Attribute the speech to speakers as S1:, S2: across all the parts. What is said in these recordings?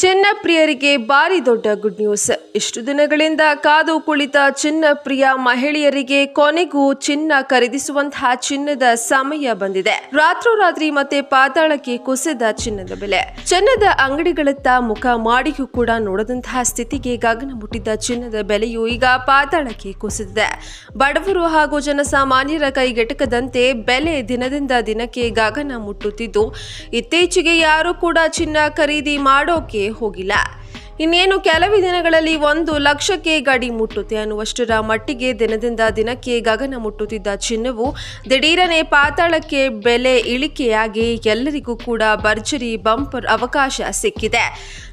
S1: ಚಿನ್ನ ಪ್ರಿಯರಿಗೆ ಭಾರಿ ದೊಡ್ಡ ಗುಡ್ ನ್ಯೂಸ್ ಇಷ್ಟು ದಿನಗಳಿಂದ ಕಾದು ಕುಳಿತ ಚಿನ್ನ ಪ್ರಿಯ ಮಹಿಳೆಯರಿಗೆ ಕೊನೆಗೂ ಚಿನ್ನ ಖರೀದಿಸುವಂತಹ ಚಿನ್ನದ ಸಮಯ ಬಂದಿದೆ. ರಾತ್ರೋರಾತ್ರಿ ಮತ್ತೆ ಪಾತಾಳಕ್ಕೆ ಕುಸಿದ ಚಿನ್ನದ ಬೆಲೆ. ಚಿನ್ನದ ಅಂಗಡಿಗಳತ್ತ ಮುಖ ಮಾಡಿಯೂ ಕೂಡ ನೋಡದಂತಹ ಸ್ಥಿತಿಗೆ ಗಗನ ಮುಟ್ಟಿದ್ದ ಚಿನ್ನದ ಬೆಲೆಯು ಈಗ ಪಾತಾಳಕ್ಕೆ ಕುಸಿದಿದೆ. ಬಡವರು ಹಾಗೂ ಜನಸಾಮಾನ್ಯರ ಕೈಗೆಟಕದಂತೆ ಬೆಲೆ ದಿನದಿಂದ ದಿನಕ್ಕೆ ಗಗನ ಮುಟ್ಟುತ್ತಿದ್ದು, ಇತ್ತೀಚೆಗೆ ಯಾರು ಕೂಡ ಚಿನ್ನ ಖರೀದಿ ಮಾಡೋಕೆ ಹೋಗಿಲ್ಲ. ಇನ್ನೇನು ಕೆಲವೇ ದಿನಗಳಲ್ಲಿ ಒಂದು ಲಕ್ಷಕ್ಕೆ ಗಡಿ ಮುಟ್ಟುತ್ತೆ ಅನ್ನುವಷ್ಟರ ಮಟ್ಟಿಗೆ ದಿನದಿಂದ ದಿನಕ್ಕೆ ಗಗನ ಮುಟ್ಟುತ್ತಿದ್ದ ಚಿನ್ನವು ದಿಢೀರನೆ ಪಾತಾಳಕ್ಕೆ ಬೆಲೆ ಇಳಿಕೆಯಾಗಿ ಎಲ್ಲರಿಗೂ ಕೂಡ ಭರ್ಜರಿ ಬಂಪರ್ ಅವಕಾಶ ಸಿಕ್ಕಿದೆ.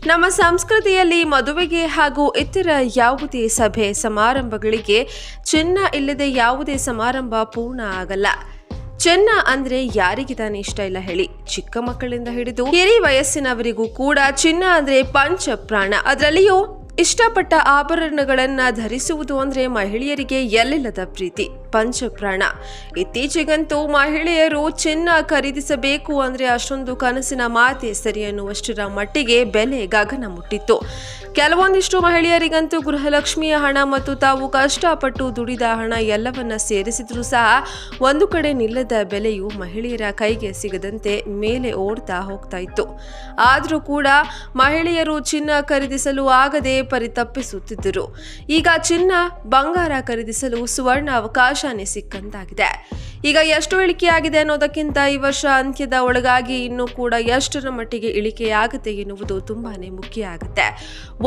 S1: ನಮ್ಮ ಸಂಸ್ಕೃತಿಯಲ್ಲಿ ಮದುವೆಗೆ ಹಾಗೂ ಇತರ ಯಾವುದೇ ಸಭೆ ಸಮಾರಂಭಗಳಿಗೆ ಚಿನ್ನ ಇಲ್ಲದೆ ಯಾವುದೇ ಸಮಾರಂಭ ಪೂರ್ಣ ಆಗಲ್ಲ. ಚೆನ್ನ ಅಂದ್ರೆ ಯಾರಿಗೆ ತಾನೇ ಇಷ್ಟ ಇಲ್ಲ ಹೇಳಿ. ಚಿಕ್ಕ ಮಕ್ಕಳಿಂದ ಹಿಡಿದು ಹಿರಿ ವಯಸ್ಸಿನವರಿಗೂ ಕೂಡ ಚಿನ್ನ ಅಂದ್ರೆ ಪಂಚ ಪ್ರಾಣ. ಅದರಲ್ಲಿಯೂ ಇಷ್ಟಪಟ್ಟ ಆಭರಣಗಳನ್ನ ಧರಿಸುವುದು ಅಂದ್ರೆ ಮಹಿಳೆಯರಿಗೆ ಎಲ್ಲಿಲ್ಲದ ಪ್ರೀತಿ. ಪಂಚಪ್ರಾಣ. ಇತ್ತೀಚೆಗಂತೂ ಮಹಿಳೆಯರು ಚಿನ್ನ ಖರೀದಿಸಬೇಕು ಅಂದ್ರೆ ಅಷ್ಟೊಂದು ಕನಸಿನ ಮಾತೆ ಸರಿ ಅನ್ನುವಷ್ಟರ ಮಟ್ಟಿಗೆ ಬೆಲೆ ಗಗನ ಮುಟ್ಟಿತ್ತು. ಕೆಲವೊಂದಿಷ್ಟು ಮಹಿಳೆಯರಿಗಂತೂ ಗೃಹಲಕ್ಷ್ಮಿಯ ಹಣ ಮತ್ತು ತಾವು ಕಷ್ಟಪಟ್ಟು ದುಡಿದ ಹಣ ಎಲ್ಲವನ್ನ ಸೇರಿಸಿದ್ರೂ ಸಹ ಒಂದು ಕಡೆ ನಿಲ್ಲದ ಬೆಲೆಯು ಮಹಿಳೆಯರ ಕೈಗೆ ಸಿಗದಂತೆ ಮೇಲೆ ಓಡ್ತಾ ಹೋಗ್ತಾ ಇತ್ತು. ಆದರೂ ಕೂಡ ಮಹಿಳೆಯರು ಚಿನ್ನ ಖರೀದಿಸಲು ಆಗದೆ ಪರಿತಪ್ಪಿಸುತ್ತಿದ್ದರು. ಈಗ ಚಿನ್ನ ಬಂಗಾರ ಖರೀದಿಸಲು ಸುವರ್ಣ ಅವಕಾಶನೇ ಸಿಕ್ಕಂತಾಗಿದೆ. ಈಗ ಎಷ್ಟು ಇಳಿಕೆಯಾಗಿದೆ ಅನ್ನೋದಕ್ಕಿಂತ ಈ ವರ್ಷ ಅಂತ್ಯದ ಒಳಗಾಗಿ ಇನ್ನೂ ಕೂಡ ಎಷ್ಟರ ಮಟ್ಟಿಗೆ ಇಳಿಕೆಯಾಗುತ್ತೆ ಎನ್ನುವುದು ತುಂಬಾನೇ ಮುಖ್ಯ ಆಗುತ್ತೆ.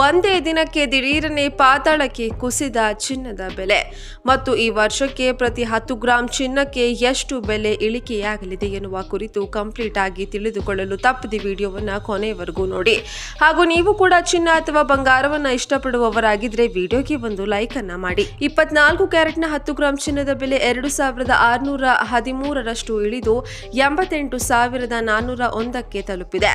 S1: ಒಂದೇ ದಿನಕ್ಕೆ ದಿಢೀರನೆ ಪಾತಾಳಕ್ಕೆ ಕುಸಿದ ಚಿನ್ನದ ಬೆಲೆ. ಮತ್ತು ಈ ವರ್ಷಕ್ಕೆ ಪ್ರತಿ ಹತ್ತು ಗ್ರಾಂ ಚಿನ್ನಕ್ಕೆ ಎಷ್ಟು ಬೆಲೆ ಇಳಿಕೆಯಾಗಲಿದೆ ಎನ್ನುವ ಕುರಿತು ಕಂಪ್ಲೀಟ್ ಆಗಿ ತಿಳಿದುಕೊಳ್ಳಲು ತಪ್ಪದೆ ವಿಡಿಯೋವನ್ನ ಕೊನೆಯವರೆಗೂ ನೋಡಿ. ಹಾಗೂ ನೀವು ಕೂಡ ಚಿನ್ನ ಅಥವಾ ಬಂಗಾರವನ್ನ ಇಷ್ಟಪಡುವವರಾಗಿದ್ರೆ ವಿಡಿಯೋಗೆ ಒಂದು ಲೈಕ್ ಅನ್ನ ಮಾಡಿ. ಇಪ್ಪತ್ನಾಲ್ಕು ಕ್ಯಾರೆಟ್ನ ಹತ್ತು ಗ್ರಾಂ ಚಿನ್ನದ ಬೆಲೆ ಎರಡು ಸಾವಿರದ ಆರುನೂರ ಹದಿಮೂರರಷ್ಟು ಇಳಿದು ಎಂಬತ್ತೆಂಟು ಸಾವಿರದ ನಾನ್ನೂರ ಒಂದಕ್ಕೆ ತಲುಪಿದೆ.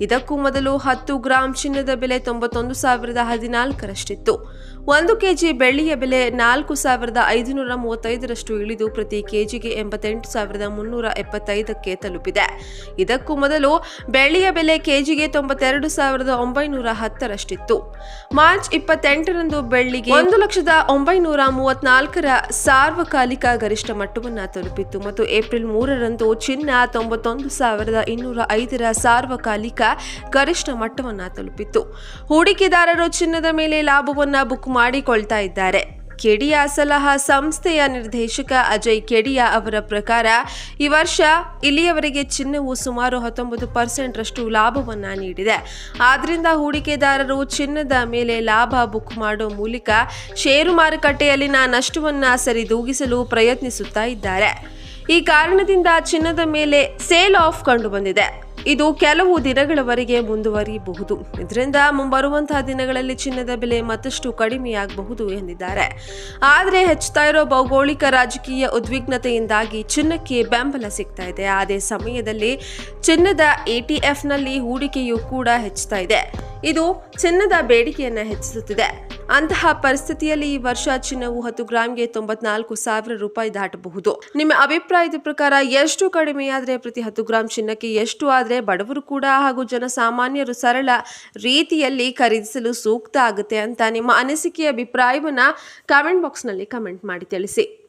S1: ಇದಕ್ಕೂ ಮೊದಲು ಹತ್ತು ಗ್ರಾಂ ಚಿನ್ನದ ಬೆಲೆ ತೊಂಬತ್ತೊಂದು ಸಾವಿರದ ಹದಿನಾಲ್ಕರಷ್ಟಿತ್ತು. ಒಂದು ಕೆಜಿ ಬೆಳ್ಳಿಯ ಬೆಲೆ ನಾಲ್ಕು ಸಾವಿರದ ಐದುನೂರ ಮೂವತ್ತೈದರಷ್ಟು ಇಳಿದು ಪ್ರತಿ ಕೆಜಿಗೆ ಎಂಬತ್ತೆಂಟು ಸಾವಿರದ ಮುನ್ನೂರ ಎಪ್ಪತ್ತೈದಕ್ಕೆ ತಲುಪಿದೆ. ಇದಕ್ಕೂ ಮೊದಲು ಬೆಳ್ಳಿಯ ಬೆಲೆ ಕೆಜಿಗೆ ತೊಂಬತ್ತೆರಡು ಸಾವಿರದ ಒಂಬೈನೂರ ಹತ್ತರಷ್ಟಿತ್ತು. ಮಾರ್ಚ್ ಇಪ್ಪತ್ತೆಂಟರಂದು ಬೆಳ್ಳಿಗೆ ಒಂದು ಲಕ್ಷದ ಒಂಬೈನೂರ ಮೂವತ್ನಾಲ್ಕರ ಸಾರ್ವಕಾಲಿಕ ಗರಿಷ್ಠ ಮಟ್ಟವನ್ನು ತಲುಪಿತ್ತು ಮತ್ತು ಏಪ್ರಿಲ್ ಮೂರರಂದು ಚಿನ್ನ ತೊಂಬತ್ತೊಂದು ಸಾವಿರದ ಇನ್ನೂರ ಐದರ ಸಾರ್ವಕಾಲಿಕ ಗರಿಷ್ಠ ಮಟ್ಟವನ್ನು ತಲುಪಿತ್ತು. ಹೂಡಿಕೆದಾರರು ಚಿನ್ನದ ಮೇಲೆ ಲಾಭವನ್ನು ಬುಕ್ ಮಾಡಿಕೊಳ್ತಾ ಇದ್ದಾರೆ. ಕೆಡಿಯಾ ಸಲಹಾ ಸಂಸ್ಥೆಯ ನಿರ್ದೇಶಕ ಅಜಯ್ ಕೆಡಿಯಾ ಅವರ ಪ್ರಕಾರ, ಈ ವರ್ಷ ಇಲ್ಲಿಯವರೆಗೆ ಚಿನ್ನವು ಸುಮಾರು ಹತ್ತೊಂಬತ್ತು ಪರ್ಸೆಂಟ್ ರಷ್ಟು ಲಾಭವನ್ನ ನೀಡಿದೆ. ಆದ್ದರಿಂದ ಹೂಡಿಕೆದಾರರು ಚಿನ್ನದ ಮೇಲೆ ಲಾಭ ಬುಕ್ ಮಾಡೋ ಮೂಲಕ ಷೇರು ಮಾರುಕಟ್ಟೆಯಲ್ಲಿನ ನಷ್ಟವನ್ನು ಸರಿದೂಗಿಸಲು ಪ್ರಯತ್ನಿಸುತ್ತಾ ಇದ್ದಾರೆ. ಈ ಕಾರಣದಿಂದ ಚಿನ್ನದ ಮೇಲೆ ಸೇಲ್ ಆಫ್ ಕಂಡು ಬಂದಿದೆ. ಇದು ಕೆಲವು ದಿನಗಳವರೆಗೆ ಮುಂದುವರಿಯಬಹುದು. ಇದರಿಂದ ಮುಂಬರುವಂತಹ ದಿನಗಳಲ್ಲಿ ಚಿನ್ನದ ಬೆಲೆ ಮತ್ತಷ್ಟು ಕಡಿಮೆಯಾಗಬಹುದು ಎಂದಿದ್ದಾರೆ. ಆದರೆ ಹೆಚ್ಚುತ್ತಾ ಇರೋ ಭೌಗೋಳಿಕ ರಾಜಕೀಯ ಉದ್ವಿಗ್ನತೆಯಿಂದಾಗಿ ಚಿನ್ನಕ್ಕೆ ಬೆಂಬಲ ಸಿಗ್ತಾ ಇದೆ. ಅದೇ ಸಮಯದಲ್ಲಿ ಚಿನ್ನದ ಎಟಿಎಫ್ನಲ್ಲಿ ಹೂಡಿಕೆಯೂ ಕೂಡ ಹೆಚ್ಚುತ್ತಾ ಇದೆ. ಇದು ಚಿನ್ನದ ಬೇಡಿಕೆಯನ್ನು ಹೆಚ್ಚಿಸುತ್ತಿದೆ. ಅಂತಹ ಪರಿಸ್ಥಿತಿಯಲ್ಲಿ ಈ ವರ್ಷ ಚಿನ್ನವು ಹತ್ತು ಗ್ರಾಂಗೆ ತೊಂಬತ್ನಾಲ್ಕು ಸಾವಿರ ರೂಪಾಯಿ ದಾಟಬಹುದು. ನಿಮ್ಮ ಅಭಿಪ್ರಾಯದ ಪ್ರಕಾರ ಎಷ್ಟು ಕಡಿಮೆಯಾದರೆ ಪ್ರತಿ ಹತ್ತು ಗ್ರಾಂ ಚಿನ್ನಕ್ಕೆ ಎಷ್ಟು ಆದರೆ ಬಡವರು ಕೂಡ ಹಾಗೂ ಜನಸಾಮಾನ್ಯರು ಸರಳ ರೀತಿಯಲ್ಲಿ ಖರೀದಿಸಲು ಸೂಕ್ತ ಆಗುತ್ತೆ ಅಂತ ನಿಮ್ಮ ಅನಿಸಿಕೆಯ ಅಭಿಪ್ರಾಯವನ್ನು ಕಾಮೆಂಟ್ ಬಾಕ್ಸ್ನಲ್ಲಿ ಕಮೆಂಟ್ ಮಾಡಿ ತಿಳಿಸಿ.